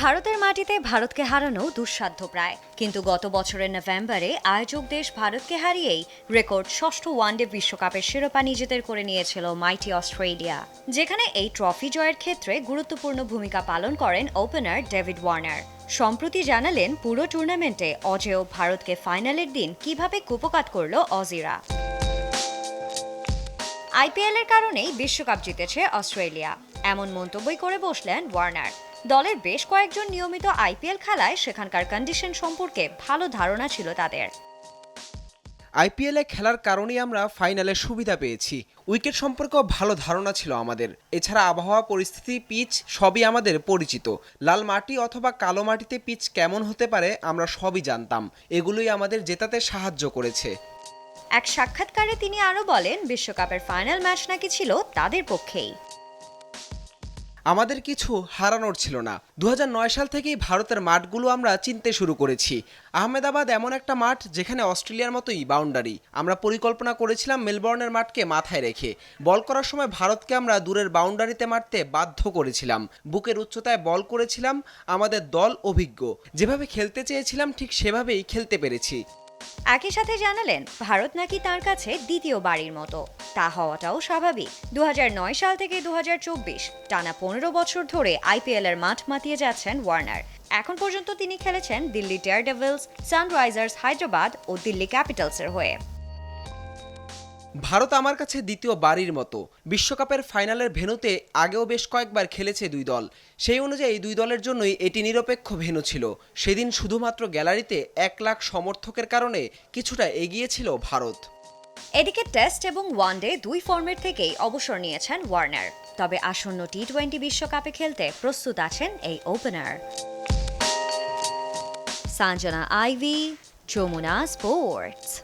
ভারতের মাটিতে ভারতকে হারানো দুঃসাধ্য প্রায়। কিন্তু গত বছরের নভেম্বরে আয়োজক দেশ ভারতকে হারিয়েই রেকর্ড ষষ্ঠ ওয়ানডে বিশ্বকাপের শিরোপা নিজেদের করে নিয়েছিল মাইটি অস্ট্রেলিয়া। যেখানে এই ট্রফি জয়ের ক্ষেত্রে গুরুত্বপূর্ণ ভূমিকা পালন করেন ওপেনার ডেভিড ওয়ার্নার। সম্প্রতি জানালেন, পুরো টুর্নামেন্টে অজেয় ভারতকে ফাইনালের দিন কীভাবে কুপকাত করল অজিরা। আইপিএলের কারণেই বিশ্বকাপ জিতেছে অস্ট্রেলিয়া। এমন মন্তব্যই করে বসলেন ওয়ার্নার। দলের বেশ কয়েকজন নিয়মিত আইপিএল খেলায় সেখানকার কন্ডিশন সম্পর্কে ভালো ধারণা ছিল তাদের। আইপিএলে খেলার কারণেই আমরা ফাইনালে সুবিধা পেয়েছি। উইকেট সম্পর্কেও ভালো ধারণা ছিল আমাদের। এছাড়া আবহাওয়া পরিস্থিতি পিচ সবই আমাদের পরিচিত। লাল মাটি অথবা কালো মাটিতে পিচ কেমন হতে পারে আমরা সবই জানতাম। এগুলোই আমাদের জেতাতে সাহায্য করেছে। এক সাক্ষাৎকারে তিনি আরও বলেন বিশ্বকাপের ফাইনাল ম্যাচ নাকি ছিল তাদের পক্ষেই। আমাদের কিছু হারানোর ছিল না। দু হাজার নয় সাল থেকেই ভারতের মাঠগুলো আমরা চিনতে শুরু করেছি। আহমেদাবাদ এমন একটা মাঠ যেখানে অস্ট্রেলিয়ার মতোই বাউন্ডারি আমরা পরিকল্পনা করেছিলাম মেলবোর্নের মাঠকে মাথায় রেখে। বল করার সময় ভারতকে আমরা দূরের বাউন্ডারিতে মারতে বাধ্য করেছিলাম। বুকের উচ্চতায় বল করেছিলাম আমাদের দল অভিজ্ঞ। যেভাবে খেলতে চেয়েছিলাম ঠিক সেভাবেই খেলতে পেরেছি। একই সাথে জানালেন, ভারত নাকি তার কাছে দ্বিতীয় বাড়ির মতো। তা হওয়াটাও স্বাভাবিক। দু হাজার নয় সাল থেকে দু হাজার চব্বিশ, টানা পনেরো বছর ধরে আইপিএল এর মাঠ মাতিয়ে যাচ্ছেন ওয়ার্নার। এখন পর্যন্ত তিনি খেলেছেন Delhi Daredevils Sunrisers Hyderabad ও দিল্লি ক্যাপিটালসের হয়ে। ভারত আমার কাছে দ্বিতীয় বাড়ির মতো। বিশ্বকাপের ফাইনালের ভেনুতে আগেও বেশ কয়েকবার খেলেছে দুই দল। সেই অনুযায়ী দুই দলের জন্যই এটি নিরপেক্ষ ভেনু ছিল। সেদিন শুধুমাত্র গ্যালারিতে এক লাখ সমর্থকের কারণে কিছুটা এগিয়েছিল ভারত। এদিকে টেস্ট এবং ওয়ানডে দুই ফর্মের থেকেই অবসর নিয়েছেন ওয়ার্নার। তবে আসন্ন টি টোয়েন্টি বিশ্বকাপে খেলতে প্রস্তুত আছেন এই opener. Sanjana ivy, Jamuna sports.